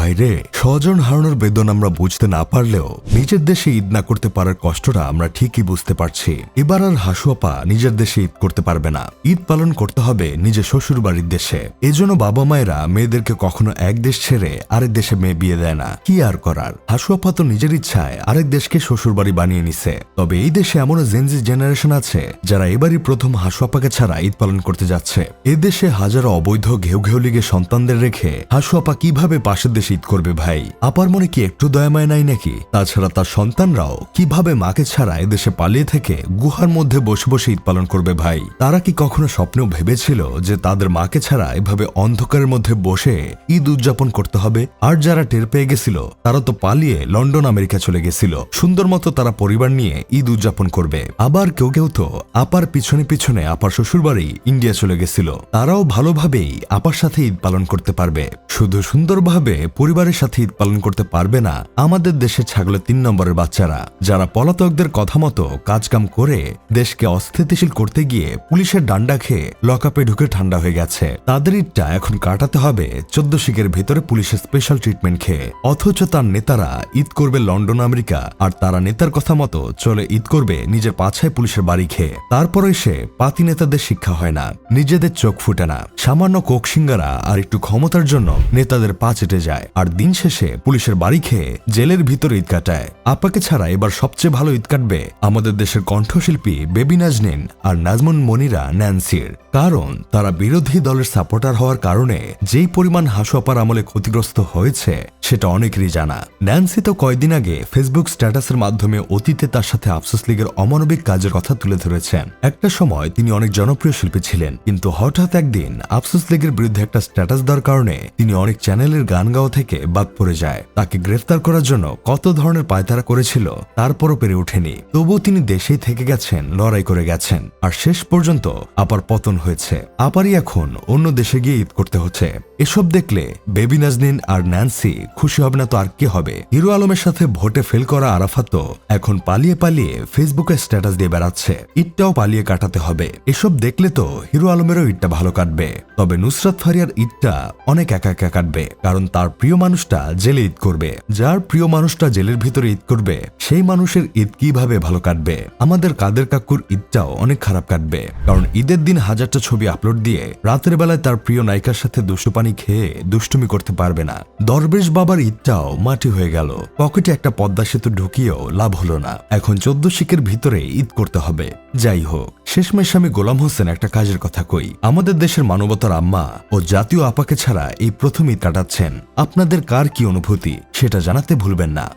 ভাইরে স্বজন হারানোর বেদনা আমরা বুঝতে না পারলেও নিজের দেশে ঈদ না করতে পারার কষ্টটা আমরা ঠিকই বুঝতে পারছি। এবার আর হাসুয়াপা নিজের দেশে ঈদ করতে পারবে না। ঈদ পালন করতে হবে নিজের শ্বশুর বাড়ির দেশে। এজন্য বাবা মায়েরা মেয়েদেরকে কখনো এক দেশ ছেড়ে আরেক দেশে মেয়ে বিয়ে দেয় না। কি আর করার? হাসুয়াপা তো নিজের ইচ্ছায় আরেক দেশকে শ্বশুর বাড়ি বানিয়ে নিছে। তবে এই দেশে এমনও জেনজি জেনারেশন আছে যারা এবারই প্রথম হাসুয়াপাকে ছাড়া ঈদ পালন করতে যাচ্ছে। এদেশে দেশে হাজারো অবৈধ, ঘেউ ঘেউ লিগে সন্তানদের রেখে হাসুয়াপা কীভাবে পাশের দেশে ঈদ করবে ভাই। আপার মনে কি একটু দয়াময় নাই নাকি? তাছাড়া তার সন্তানরাও কীভাবে মাকে ছাড়া এদেশে পালিয়ে থেকে গুহার মধ্যে বসে বসে ঈদ পালন করবে ভাই? তারা কি কখনো স্বপ্নেও ভেবেছিল যে তাদের মাকে ছাড়া এভাবে অন্ধকারের মধ্যে বসে ঈদ উদযাপন করতে হবে? আর যারা টের পেয়ে গেছিল, তারা তো পালিয়ে লন্ডন, আমেরিকা চলে গেছিল। সুন্দর মতো তারা পরিবার নিয়ে ঈদ উদযাপন করবে। আবার কেউ কেউ তো আপার পিছনে পিছনে আপার শ্বশুরবাড়ি ইন্ডিয়া চলে গেছিল। তারাও ভালোভাবেই আপার সাথে ঈদ পালন করতে পারবে। শুধু সুন্দরভাবে পরিবারের সাথে ঈদ পালন করতে পারবে না, আমাদের দেশে ছাগলের তিন নম্বরের বাচ্চারা, যারা পলাতকদের কথা মতো কাজকাম করে দেশকে অস্থিতিশীল করতে গিয়ে পুলিশের ডান্ডা খেয়ে লকআপে ঢুকে ঠান্ডা হয়ে গেছে। তাদের ঈদটা এখন কাটাতে হবে চোদ্দ শিখের ভেতরে পুলিশের স্পেশাল ট্রিটমেন্ট খেয়ে। অথচ তার নেতারা ঈদ করবে লন্ডন, আমেরিকা, আর তারা নেতার কথা মতো চলে ঈদ করবে নিজের পাছায় পুলিশের বাড়ি খেয়ে। তারপর এসে পাতি নেতাদের শিক্ষা হয় না, নিজেদের চোখ ফুটে না। সামান্য কোকসিঙ্গারা আর একটু ক্ষমতার জন্য নেতাদের পা চেটে যায়। আর দিন শেষে পুলিশের বাড়ি খেয়ে জেলের ভিতরে ঈদ কাটায়। আপাকে ছাড়া এবার সবচেয়ে ভালো ঈদ কাটবে আমাদের দেশের কণ্ঠশিল্পী বেবি নাজনিন আর নাজমুন মনিরা ন্যান্সির। কারণ তারা বিরোধী দলের সাপোর্টার হওয়ার কারণে যেই পরিমাণ হাসুয়াপার আমলে ক্ষতিগ্রস্ত হয়েছে, সেটা অনেকেরই জানা। ন্যান্সি তো কয়েকদিন আগে ফেসবুক স্ট্যাটাসের মাধ্যমে অতীতে তার সাথে আফসোস লীগের অমানবিক কাজের কথা তুলে ধরেছেন। একটা সময় তিনি অনেক জনপ্রিয় শিল্পী ছিলেন, কিন্তু হঠাৎ একদিন আফসোস লীগের বিরুদ্ধে একটা স্ট্যাটাস দেওয়ার কারণে তিনি অনেক চ্যানেলের গান গাওয়া থেকে বাদ পড়ে যায়। তাকে গ্রেফতার করার জন্য কত ধরনের পায়তারা করেছিল তারপরও পেরে ওঠেনি। তবুও তিনি দেশেই থেকে গেছেন, লড়াই করে গেছেন। আর শেষ পর্যন্ত আপার পতন হয়েছে। আপারই এখন অন্য দেশে গিয়ে ঈদ করতে হচ্ছে। এসব দেখলে বেবি নাজনিন আর ন্যান্সি খুশি হবে না তো আর কি হবে? হিরো আলমের সাথে ভোটে ফেল করা আরাফাত তো এখন পালিয়ে পালিয়ে ফেসবুকে স্ট্যাটাস দিয়ে বেড়াচ্ছে। ঈদটাও পালিয়ে কাটাতে হবে। এসব দেখলে তো হিরো আলমেরও ঈদটা ভালো কাটবে। তবে নুসরাত ফারিয়ার ঈদটা অনেক একা একা কাটবে। কারণ তার প্রিয় মানুষটা জেলে ঈদ করবে। যার প্রিয় মানুষটা জেলের ভিতরে ঈদ করবে, সেই মানুষের ঈদ কীভাবে ভালো কাটবে? আমাদের কাদের কাকুর ঈদটাও অনেক খারাপ কাটবে। কারণ ঈদের দিন হাজারটা ছবি আপলোড দিয়ে রাতের বেলায় তার প্রিয় নায়িকার সাথে দুষ্টু পানি খেয়ে দুষ্টুমি করতে পারবে না। দরবেশ বাবার ঈদটাও মাটি হয়ে গেল। পকেটে একটা পদ্মা সেতু ঢুকিয়েও লাভ হলো না। এখন চোদ্দ শিখের ভিতরে ঈদ করতে হবে। যাই হোক। শেষমেশ আমি গোলাম হোসেন একটা কাজের কথা কই। আমাদের দেশের মানবতার আম্মা ও জাতীয় আপাকে ছাড়া এই প্রথমেই কাটাচ্ছেন আপনাদের কার কি অনুভূতি? সেটা জানাতে ভুলবেন না।